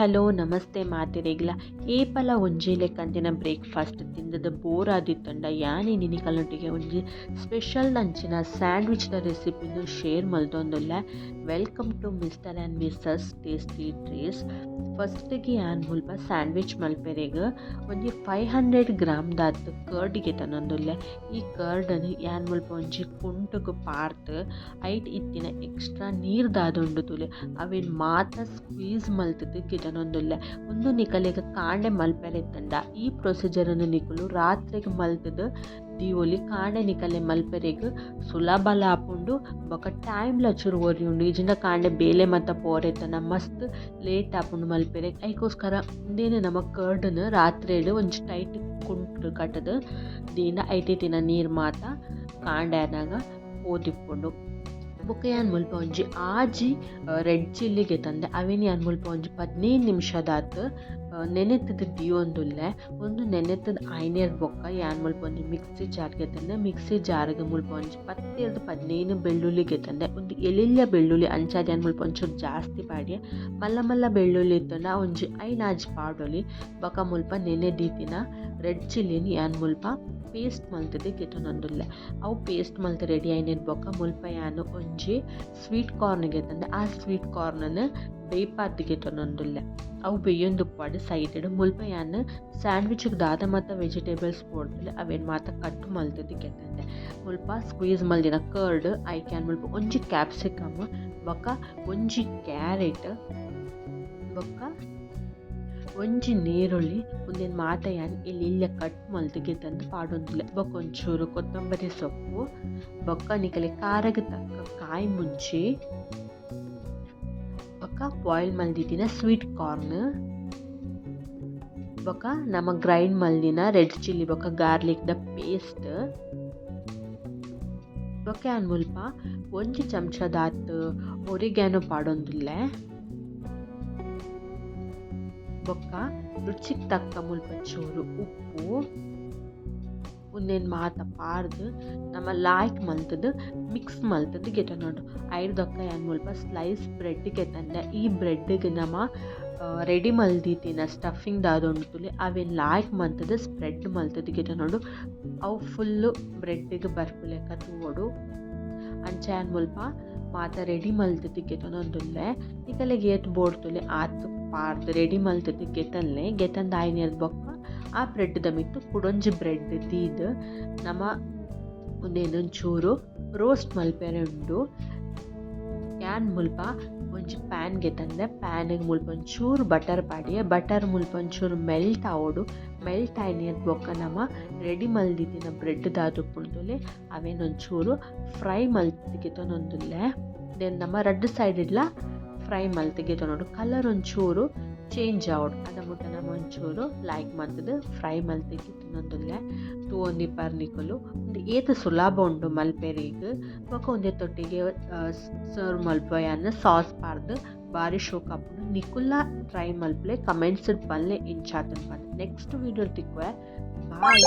Hello, ನಮಸ್ತೆ ಮಾತಿರೆಗ್ಲ. ಏಪಲ ಒಂಜೇಲೆ ಕಂದಿನ breakfast ತಿಂದದ bore ಆದಿತ್ತಂಡ ಯಾನಿ ನಿನಿಕಲೊಟ್ಟಿಗೆ ಒಂಜಿ ಸ್ಪೆಷಲ್ ನಂಚಿನ ಸ್ಯಾಂಡ್ವಿಚ್ದ ರೆಸಿಪಿನೂ share ಮಲ್ದೊಂದಲ್ಲ. Welcome to mister and missus tasty treats. ಫಸ್ಟಿಗೆ ಯಾನ್ ಮುಲ್ಪ ಸ್ಯಾಂಡ್ವಿಚ್ ಮಲ್ಪೆರೆಗ್ ಒಂಜಿ ಫೈವ್ ಹಂಡ್ರೆಡ್ ಗ್ರಾಮ್ ದಾತ್ ಕರ್ಡ್ಗೆ ತನೊಂದುಲ್ಲೆ ಈ ಕರ್ಡ್ ಯಾನ್ ಮುಲ್ಪ ಒಂಜಿ ಕುಂಟುಗು ಪಾರ್ತ್, ಐಟ್ ಇತ್ತಿನ ಎಕ್ಸ್ಟ್ರಾ ನೀರ್ ದಾದೊಂಡು ತುಲೆ. ಅವೆನ್ ಮಾತ್ರ ಸ್ಕ್ವೀಸ್ ಮಲ್ತದ ಗಿಡನೊಂದುಲ್ಲೆ ಒಂದು ನಿಕಲೆಗ್ ಕಾಂಡೆ ಮಲ್ಪೆರೆತ್ತಂಡ ಈ ಪ್ರೊಸೀಜರನ್ನು ನಿಕಲು ರಾತ್ರಿಗೆ ಮಲ್ತದ ದಿವೊಲಿ ಕಾಂಡೆ ನಿಕಲೆ ಮಲ್ಪೆರೆಗ್ ಸುಲಭಲ ಆಪುಂಡು ಬೊಕ ಟೈಮ್ ಚೂರು ಒರಿ ಉಂಡು ಇಜಿಂಡ ಕಾಂಡೆ ಬೇಲೆ ಮತ್ತ ಪೋರೆತ್ತನ ಮಸ್ತ್ ಲೇಟ್ ಆಪುಂಡು ಮಲ್ಪೆರೆಗ್. ಐಕೋಸ್ಕರ ನಮ್ಮ ನಮ ರಾತ್ರಿ ರಾತ್ರಿಡ್ ಒಂಜಿ ಟೈಟ್ ಕುಂಟು ದಿನ ದೀನ ಐಟಿತಿನ ನೀರ್ ಮಾತ ಕಾಂಡ್ಯಾನಾಗ ಓದಿಪ್ಪುಂಡು. ಬೊಕ ಯಾನ್ ಮುಲ್ಪ ಒಂಜಿ ಆಜಿ ರೆಡ್ ಚಿಲ್ಲಿಗೆ ತಂದೆ. ಅವೇನಿ ಯಾನ್ ಮುಲ್ಪ ಒಂಜಿ ಪದ್ನೈದು ನಿಮಿಷದಾತ್ ನೆನೆತದ ದಿಯೊಂದುಲ್ಲೆ ಒಂದು ನೆನೆತದ ಐನೇರ್ ಬೊಕ್ಕ ಯಾನ್ ಮುಲ್ಪ ಒಂಜಿ ಮಿಕ್ಸಿ ಜಾರ್ಗೆ ತಂದೆ. ಮಿಕ್ಸಿ ಜಾರ್ಗೆ ಮುಲ್ಪ ಒಂಜಿ ಪತ್ತೆರ್ದು ಬೆಳ್ಳುಳ್ಳಿ ಬೆಳ್ಳುಳ್ಳಿಗೆ ತಂದೆ. ಒಂದು ಎಲಿಲ್ಯ ಬೆಳ್ಳುಳ್ಳಿ ಅಂಚಾದ ಮುಲ್ಪ ಒಂಚೂರು ಜಾಸ್ತಿ ಪಾಡಿ ಮಲ್ಲ ಮಲ್ಲ ಬೆಳ್ಳುಳ್ಳಿ ತಂದ ಒಂಜಿ ಐನಾಜ್ ಪಾಡೊಲಿ ಬೊಕ ಮುಲ್ಪ ನೆನೆದೀತಿನ ರೆಡ್ ಚಿಲ್ಲಿನ್ ಯಾನ್ ಮುಲ್ಪ ಪೇಸ್ಟ್ ಮಲ್ತದೆ ಗೆತೊನೊಂದುಲ್ಲೆ ಅವು ಪೇಸ್ಟ್ ಮಲ್ತ್ ರೆಡಿ ಆಯ್ನೆದ್ ಬೊಕ ಮುಲ್ಪ ಯಾನ್ ಒಂಜಿ ಸ್ವೀಟ್ ಕಾರ್ನ್ಗೆ ತಂದೆ ಆ ಸ್ವೀಟ್ ಕಾರ್ನನ್ ಬೇಯ್ಪಾದ್ ಗೆತೊನೊಂದುಲ್ಲೆ ಅವು ಬೇಯೊಂದು ಪಾಡ್ ಸೈಡ್ ಮುಲ್ಪ ಯಾನ್ ಸ್ಯಾಂಡ್ವಿಚ್ಗೆ ದಾದ ಮಾತ ವೆಜಿಟೇಬಲ್ಸ್ ಪೋಡ್ತಲೆ ಅವೇನ್ ಮಾತ ಕಟ್ ಮಲ್ತದ್ ಗೆತಂದೆ ಮುಲ್ಪ ಸ್ಕ್ವೀಸ್ ಮಲ್ದಿನ ಕರ್ಡ್ ಐಕೆ ಯಾನ್ ಮುಲ್ಪ ಒಂಜಿ ಕ್ಯಾಪ್ಸಿಕಮ್ ಬೊಕ ಒಂಜಿ ಕ್ಯಾರೆಟ್ ಬೊಕ ಒಂಜಿ ನೀರುಳ್ಳಿ ಉಂದೆನ್ ಮಾತ ಇಲ್ಲಿ ಇಲ್ಲ ಕಟ್ ಮಲ್ತಿಗೆ ತಂದು ಪಾಡೊಂದುಲ್ಲೆ ಬೊಕ ಒಂಚೂರು ಕೊತ್ತಂಬರಿ ಸೊಪ್ಪು ಬೊಕ್ಕ ನಿಕಲೆ ಖಾರಗ್ ತಕ್ಕ ಕಾಯಿ ಮುಂಚಿ ಬೊಕ್ಕ ಬಾಯ್ಲ್ ಮಲ್ದಿದ್ದಿನ ಸ್ವೀಟ್ ಕಾರ್ನ್, ಬೊಕ ನಮ ಗ್ರೈಂಡ್ ಮಲ್ದಿನ ರೆಡ್ ಚಿಲ್ಲಿ, ಬೊಕ ದ ಪೇಸ್ಟ್, ಬೊಕ ಯಾನ್ ಮುಲ್ಪ ಒಂಜಿ ಚಮಚದಾತ್ ಒರಿಗ್ಯಾನೋ ಪಾಡೊಂದುಲ್ಲೆ ಬೊಕ್ಕ ರುಚಿಗೆ ತಕ್ಕ ಮುಲ್ಪ ಚೂರು ಉಪ್ಪು ಉಂದೆನ್ ಮಾತ ಪಾರ್ದ್ ನಮ ಲಾಯ್ಕ್ ಮಲ್ತುದ್, ಮಿಕ್ಸ್ ಮಲ್ತುದ್ ಗೆಟ ನೋಡು. ಐಡ್ ದೊಕ್ಕ ಯಾನ್ ಮುಲ್ಪ ಸ್ಲೈಸ್ ಬ್ರೆಡ್ ಗೆತಂದೆ ಈ ಬ್ರೆಡ್ಗೆ ನಮ ರೆಡಿ ಮಲ್ದಿತ್ತಿನ ಸ್ಟಫಿಂಗ್ ದಾದೊಂಡ್ತುಲಿ ಅವೇನು ಲಾಯ್ಕ್ ಮಲ್ತದ, ಸ್ಪ್ರೆಡ್ ಮಲ್ತುದ್ ಗೆಟ ನೋಡು. ಅವು ಫುಲ್ಲು ಬ್ರೆಡ್ಗೆ ಬರ್ಪುಲೆಕ್ಕ ತೂಡು ಅಂಚ ಯಾನ್ ಮುಲ್ಪ ಮಾತ ರೆಡಿ ಮಲ್ತದ್ ಗೆತೊನೊಂದುಲ್ಲೆ ನಿಕಲೆಗ್ ಏತ್ ಬೋಡ್ತುಲೆ ಆತ್. ಪಾರ್ದ್ ರೆಡಿ ಮಲ್ತದ ಗೆತನ್ಲೆ ಗೆತಂದ ಆಯ್ನೆರ್ದ್ ಬೊಕ್ಕ ಆ ಬ್ರೆಡ್ದ ಮಿತ್ತು ಕುಡೊಂಜಿ ಬ್ರೆಡ್ ದೀದ್ ನಮ ಒಂದೇನೊಂಚೂರು ರೋಸ್ಟ್ ಮಲ್ಪೆರೆ ಉಂಡು. ಕ್ಯಾನ್ ಮುಲ್ಪ ಒಂಜಿ ಪ್ಯಾನ್ಗೆ ತಂದೆ ಪ್ಯಾನಿಗೆ ಮುಲ್ಪ ಒಂಚೂರು ಬಟರ್ ಪಾಡಿಯ. ಬಟರ್ ಮುಲ್ಪ ಒಂಚೂರು ಮೆಲ್ಟ್ ಆವಡು. ಮೆಲ್ಟ್ ಆಯ್ನೆರ್ದ್ ಬೊಕ್ಕ ನಮ ರೆಡಿ ಮಲ್ದಿದ್ದಿನ ಬ್ರೆಡ್ ದಾದುಪ್ಪುಂಡುಲೆ ಅವೇನೊಂಚೂರು ಫ್ರೈ ಮಲ್ತಿಗೆತೊನೊಂದುಲ್ಲೆ ದೆನ್ ನಮ ರೆಡ್ ಸೈಡ್ ಇಡ್ಲ ಫ್ರೈ ಮಲ್ತಿಗೆ ನೋಡು ಕಲರ್ ಒಂಚೂರು ಚೇಂಜ್ ಆವಡು ಅದ ಮುಟ್ಟ ನಮ್ಮ ಒಂಚೂರು ಲೈಕ್ ಮಂತದ ಫ್ರೈ ಮಲ್ತಿಗೆ ತಿನ್ನೊಂದುಲ್ಲೆ ತೂವೊಂದಿ ಪರ್ನಿಕಲು ಒಂದು ಏತ ಸುಲಭ ಉಂಡು ಮಲ್ಪೆರಿಗ್. ಬೊಕ ಒಂದೇ ತೊಟ್ಟಿಗೆ ಸರ್ವ್ ಅಂದ್ರೆ ಸಾಸ್ ಪಾರ್ದು ಬಾರಿ ಶೋಕ್ ಆಪುಂಡು ನಿಕುಲ್ಲ ಟ್ರೈ ಮಲ್ಪಲೆ ಕಮೆಂಟ್ಸ್ ಪಲ್ಲೆ ಇಂಚಾತನ್ ಬಂದು ನೆಕ್ಸ್ಟ್ ವೀಡಿಯೋ ತಿಕ್ಕುವೆ. ಬಾಯ್